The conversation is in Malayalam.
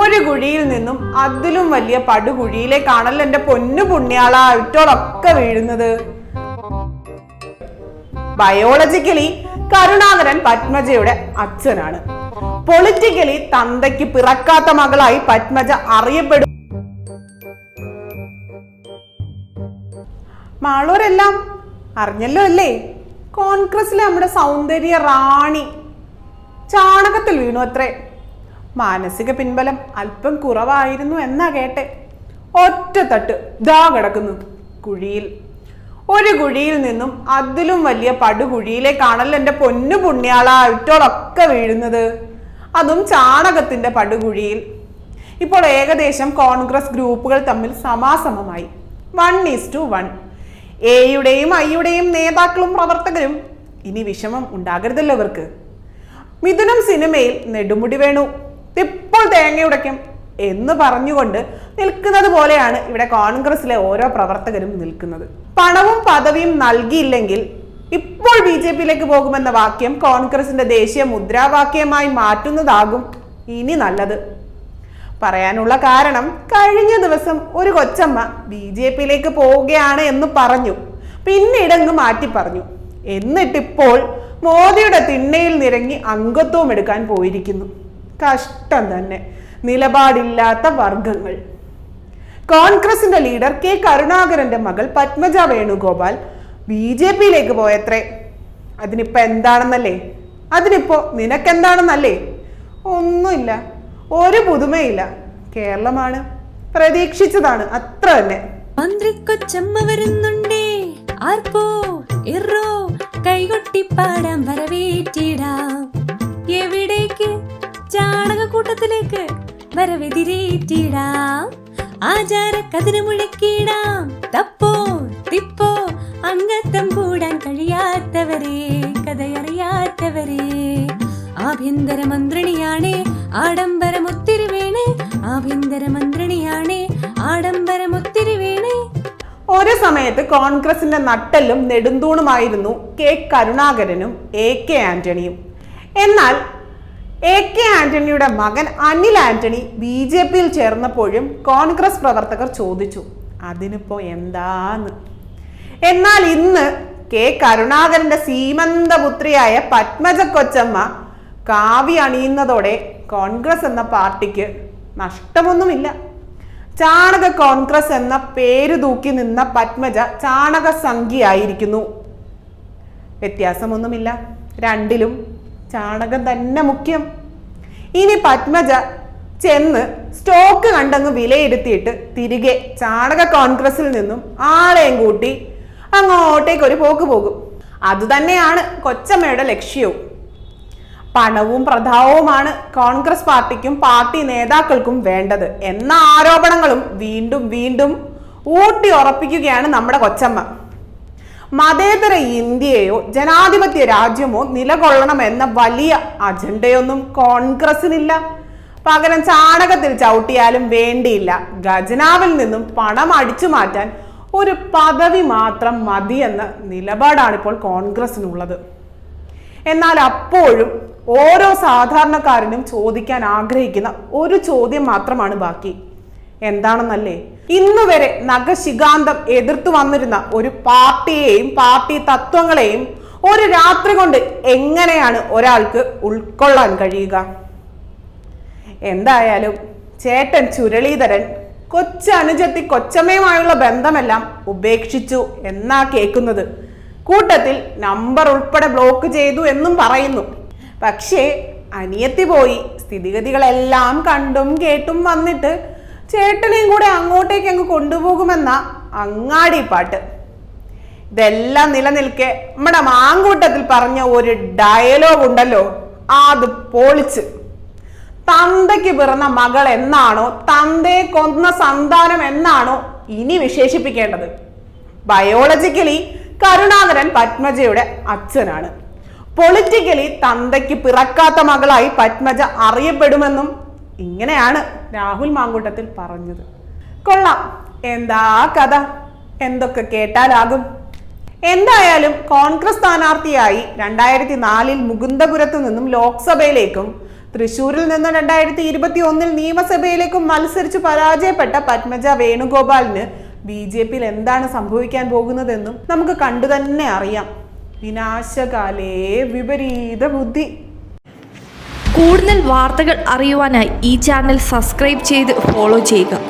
ഒരു കുഴിയിൽ നിന്നും അതിലും വലിയ പടുകുഴിയിലേക്കാണല്ലോ എന്റെ പൊന്നു പുണ്യാള വീഴുന്നത്. ബയോളജിക്കലി കരുണാകരൻ പത്മജയുടെ അച്ഛനാണ്. പൊളിറ്റിക്കലി തന്തയ്ക്ക് പിറക്കാത്ത മകളായി പത്മജ അറിയപ്പെടും. മാളൂരെല്ലാം അറിഞ്ഞല്ലോ അല്ലേ? കോൺഗ്രസിലെ നമ്മുടെ സൗന്ദര്യ റാണി ചാണകത്തിൽ വീണു അത്രേ. മാനസിക പിൻബലം അല്പം കുറവായിരുന്നു എന്നാ കേട്ടെ. ഒറ്റ തട്ട് ദാ കിടക്കുന്നു കുഴിയിൽ. ഒരു കുഴിയിൽ നിന്നും അതിലും വലിയ പടുകുഴിയിലേക്കാണല്ലോ എന്റെ പൊന്നു പുണ്യാള ഇട്ടോളൊക്കെ വീഴുന്നത്. അതും ചാണകത്തിന്റെ പടുകുഴിയിൽ. ഇപ്പോൾ ഏകദേശം കോൺഗ്രസ് ഗ്രൂപ്പുകൾ തമ്മിൽ സമാസമമായി. One is two one. എയുടെയും ഐയുടെയും നേതാക്കളും പ്രവർത്തകരും ഇനി വിഷമം ഉണ്ടാകരുതല്ലോ അവർക്ക്. മിഥുനം സിനിമയിൽ നെടുമുടി വേണു. ഇപ്പോൾ തേങ്ങയുടയ്ക്കും എന്ന് പറഞ്ഞുകൊണ്ട് നിൽക്കുന്നത് പോലെയാണ് ഇവിടെ കോൺഗ്രസിലെ ഓരോ പ്രവർത്തകരും നിൽക്കുന്നത്. പണവും പദവിയും നൽകിയില്ലെങ്കിൽ ഇപ്പോൾ ബി ജെ പിയിലേക്ക് പോകുമെന്ന വാക്യം കോൺഗ്രസിന്റെ ദേശീയ മുദ്രാവാക്യമായി മാറ്റുന്നതാകും ഇനി നല്ലത്. പറയാനുള്ള കാരണം കഴിഞ്ഞ ദിവസം ഒരു കൊച്ചമ്മ ബി ജെ പിയിലേക്ക് പോവുകയാണ് എന്ന് പറഞ്ഞു. പിന്നീട് അങ്ങ് മാറ്റി പറഞ്ഞു. എന്നിട്ടിപ്പോൾ മോദിയുടെ തിണ്ണയിൽ നിരങ്ങി അംഗത്വം എടുക്കാൻ പോയിരിക്കുന്നു. കഷ്ടം തന്നെ. നിലപാടില്ലാത്ത വർഗങ്ങൾ കോൺഗ്രസിന്റെ ലീഡർ കെ കരുണാകരന്റെ മകൾ പത്മജ വേണുഗോപാൽ ബി ജെ പിയിലേക്ക് പോയത്രേ. അതിനിപ്പോ എന്താണെന്നല്ലേ? അതിനിപ്പോ നിനക്കെന്താണെന്നല്ലേ? ഒന്നുമില്ല. ഒരു പുതുമയില്ല. കേരളമാണ്. പ്രതീക്ഷിച്ചതാണ്. അത്ര തന്നെ. മന്ത്രിക്കൊച്ചമ്മ വരുന്നുണ്ടേ. ആർപ്പോ? ഇറോ? കൈകൊട്ടിപ്പാടാൻ വരവേറ്റിടാം. എവിടേക്ക്? ചാണകക്കൂട്ടത്തിലേക്ക് വരവെതിരേറ്റിടാം. ആചാര കതിര് മുഴക്കിടാം തപ്പോ? തിപ്പോ? അംഗത്വം കൂടാൻ കഴിയാത്തവരെ കഥയറിയാത്തവരെ. ആഭ്യന്തര മന്ത്രിണിയാണേ വേണേ ആഭ്യന്തര മന്ത്രിണിയാണേ ആഡംബരമൊത്തിരി ഒരു സമയത്ത് കോൺഗ്രസിന്റെ നട്ടെല്ലും നെടുന്തൂണുമായിരുന്നു കെ കരുണാകരനും എ കെ ആന്റണിയും. എന്നാൽ എ കെ ആന്റണിയുടെ മകൻ അനിൽ ആന്റണി ബി ജെ പിയിൽ ചേർന്നപ്പോഴും കോൺഗ്രസ് പ്രവർത്തകർ ചോദിച്ചു അതിനിപ്പോ എന്താന്ന്? എന്നാൽ ഇന്ന് കെ കരുണാകരന്റെ സീമന്തപുത്രിയായ പത്മജ കൊച്ചമ്മ കാവി അണിയുന്നതോടെ കോൺഗ്രസ് എന്ന പാർട്ടിക്ക് നഷ്ടമൊന്നുമില്ല. ചാണക കോൺഗ്രസ് എന്ന പേര് തൂക്കി നിന്ന പത്മജ ചാണക സംഖ്യയായിരിക്കുന്നു വ്യത്യാസമൊന്നുമില്ല. രണ്ടിലും ചാണകം തന്നെ മുഖ്യം. ഇനി പത്മജ ചെന്ന് സ്റ്റോക്ക് കണ്ടങ്ങ് വിലയിരുത്തിയിട്ട് തിരികെ ചാണക കോൺഗ്രസിൽ നിന്നും ആളെയും കൂട്ടി അങ്ങോട്ടേക്ക് ഒരു പോക്ക് പോകും. അതുതന്നെയാണ് കൊച്ചമ്മയുടെ ലക്ഷ്യവും. പണവും പ്രതാപവുമാണ് കോൺഗ്രസ് പാർട്ടിക്കും പാർട്ടി നേതാക്കൾക്കും വേണ്ടത് എന്ന ആരോപണങ്ങളും വീണ്ടും വീണ്ടും ഊട്ടി ഉറപ്പിക്കുകയാണ് നമ്മുടെ കൊച്ചമ്മ. മതേതര ഇന്ത്യയോ ജനാധിപത്യ രാജ്യമോ നിലകൊള്ളണമെന്ന വലിയ അജണ്ടയൊന്നും കോൺഗ്രസിനില്ല. പകരം ചാണകത്തിൽ ചവിട്ടിയാലും വേണ്ടിയില്ല. ഖജനാവിൽ നിന്നും പണം അടിച്ചു മാറ്റാൻ ഒരു പദവി മാത്രം മതിയെന്ന നിലപാടാണിപ്പോൾ കോൺഗ്രസിനുള്ളത്. എന്നാൽ അപ്പോഴും ഓരോ സാധാരണക്കാരനും ചോദിക്കാൻ ആഗ്രഹിക്കുന്ന ഒരു ചോദ്യം മാത്രമാണ് ബാക്കി. എന്താണെന്നല്ലേ? ഇന്ന് വരെ നഖശികാന്തം എതിർത്തു വന്നിരുന്ന ഒരു പാർട്ടിയെയും പാർട്ടി തത്വങ്ങളെയും ഒരു രാത്രി കൊണ്ട് എങ്ങനെയാണ് ഒരാൾക്ക് ഉൾക്കൊള്ളാൻ കഴിയുക? എന്തായാലും ചേട്ടൻ ചുരളീധരൻ കൊച്ചനുജത്തി കൊച്ചമ്മയുമായുള്ള ബന്ധമെല്ലാം ഉപേക്ഷിച്ചു എന്നാ കേൾക്കുന്നത്. കൂട്ടത്തിൽ നമ്പർ ഉൾപ്പെടെ ബ്ലോക്ക് ചെയ്തു എന്നും പറയുന്നു. പക്ഷേ അനിയത്തി പോയി. സ്ഥിതിഗതികളെല്ലാം കണ്ടും കേട്ടും വന്നിട്ട് ചേട്ടനെയും കൂടെ അങ്ങോട്ടേക്ക് അങ്ങ് കൊണ്ടുപോകുമെന്ന അങ്ങാടി പാട്ട്. ഇതെല്ലാം നിലനിൽക്കെ നമ്മുടെ മാങ്കൂട്ടത്തിൽ പറഞ്ഞ ഒരു ഡയലോഗ് ഉണ്ടല്ലോ അത് പൊളിച്ച്. തന്തയ്ക്ക് പിറന്ന മകൾ എന്നാണോ തന്തയെ കൊന്ന സന്താനം എന്നാണോ ഇനി വിശേഷിപ്പിക്കേണ്ടത്? ബയോളജിക്കലി കരുണാകരൻ പത്മജയുടെ അച്ഛനാണ്. പൊളിറ്റിക്കലി തന്തയ്ക്ക് പിറക്കാത്ത മകളായി പത്മജ അറിയപ്പെടുമെന്നും ഇങ്ങനെയാണ് രാഹുൽ മാങ്കൂട്ടത്തിൽ പറഞ്ഞത്. കൊള്ളാം. എന്താ കഥ? എന്തൊക്കെ കേട്ടാലാകും? എന്തായാലും കോൺഗ്രസ് സ്ഥാനാർത്ഥിയായി രണ്ടായിരത്തി നാലിൽ മുകുന്ദപുരത്തു നിന്നും ലോക്സഭയിലേക്കും തൃശൂരിൽ നിന്ന് രണ്ടായിരത്തി ഇരുപത്തി ഒന്നിൽ നിയമസഭയിലേക്കും മത്സരിച്ച് പരാജയപ്പെട്ട പത്മജ വേണുഗോപാലിന് ബി ജെ പിയിൽ എന്താണ് സംഭവിക്കാൻ പോകുന്നതെന്നും നമുക്ക് കണ്ടു തന്നെ അറിയാം. വിനാശകാലേ വിപരീത ബുദ്ധി. കൂടുതൽ വാർത്തകൾ അറിയുവാനായി ഈ ചാനൽ സബ്സ്ക്രൈബ് ചെയ്ത് ഫോളോ ചെയ്യുക.